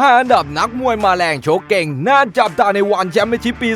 5 อันดับนักมวยมาแรงโชกเก่ง น่าจับตาในวันแชมเปี้ยนชิพปี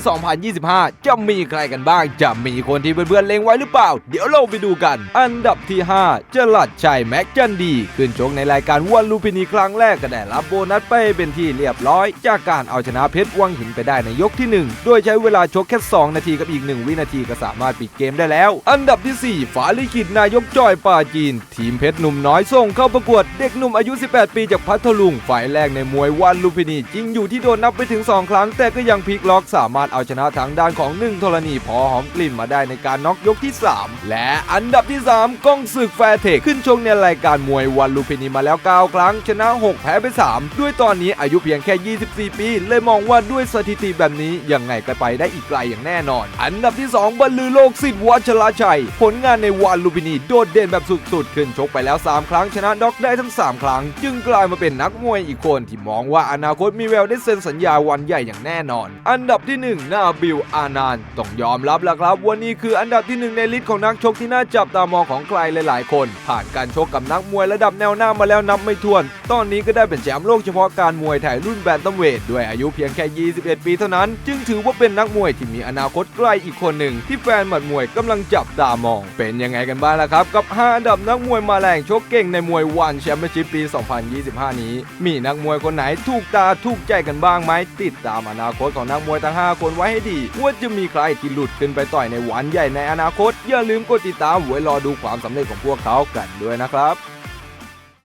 2025 จะมีใครกันบ้าง จะมีคนที่เพื่อนๆเล็งไว้หรือเปล่า เดี๋ยวเราไปดูกัน อันดับที่ 5จลัดชัยแม็กจันดี ขึ้นชกในรายการวันลูพินีครั้งแรกก็ได้รับโบนัสไปเป็นที่เรียบร้อย จากการเอาชนะเพชรวังหินไปได้ในยกที่ 1 โดยใช้เวลาชกแค่ 2 นาทีกับอีก 1 วินาทีก็สามารถปิดเกมได้แล้ว อันดับที่ 4 ฝาลิขิตนายกจอยป่าจีน ทีมเพชรหนุ่มน้อยส่งเข้าประกวดเด็กหนุ่มอายุ 18 ปีจากพัทลุงฝ่ายแรกในมวยวันลูพินีจริงอยู่ที่โดนนับไปถึง 2 ครั้ง แต่ก็ยังพลิกล็อกสามารถเอาชนะทางด้านของหนึ่งธรณีพอหอมกลิ่นมาได้ในการน็อกยกที่ 3 และอันดับที่ 3 ก้องศึกแฟร์เทคขึ้นชกในรายการมวยวันลูพินีมาแล้ว 9 ครั้ง ชนะ 6 แพ้ไป 3 ด้วยตอนนี้อายุเพียงแค่ 24 ปี เลยมองว่าด้วยสถิติแบบนี้ยังไงก็ไปได้อีกไกลอย่างแน่นอน อันดับที่ 2 บรรลือโลกสิทธิ์วัชราชัย ผลงานในวันลูพินีโดดเด่นแบบสุดๆ ขึ้นชกไปแล้ว 3 ครั้งชนะด็อกได้ทั้ง 3 ครั้ง จึงกลายมาเป็นนักมวยอีกคนที่มองว่าอนาคตมีแววได้เซ็นสัญญาวันใหญ่อย่างแน่นอน อันดับที่ 1 นาบิล อานานต้องยอมรับแล้วครับวันนี้คืออันดับที่หนึ่งในลิสต์ของนักชกที่น่าจับตามองของใครหลาย ๆ คน ผ่านการชกกับนักมวยระดับแนวหน้ามาแล้วนับไม่ถ้วน ตอนนี้ก็ได้เป็นแชมป์โลกเฉพาะการมวยไทยรุ่นแบนตัมเวทด้วยอายุเพียงแค่ 21 ปีเท่านั้น จึงถือว่าเป็นนักมวยที่มีอนาคตไกลอีกคนหนึ่งที่แฟนหมัดมวยกำลังจับตามอง เป็นยังไงกันบ้างล่ะครับ กับ 5 อันดับนักมวยมาแรงชกเก่งในมวยวันแชมเปี้ยนชิพปี 2025 นี้ มีนักมวยคนไหนถูกตาถูกใจกันบ้างไหมติดตามอนาคตของนักมวยทั้ง 5 คนไว้ให้ดี ว่าจะมีใครที่หลุดขึ้นไปต่อยในวันใหญ่ในอนาคต อย่าลืมกดติดตามไว้รอดูความสำเร็จของพวกเขากันด้วยนะครับ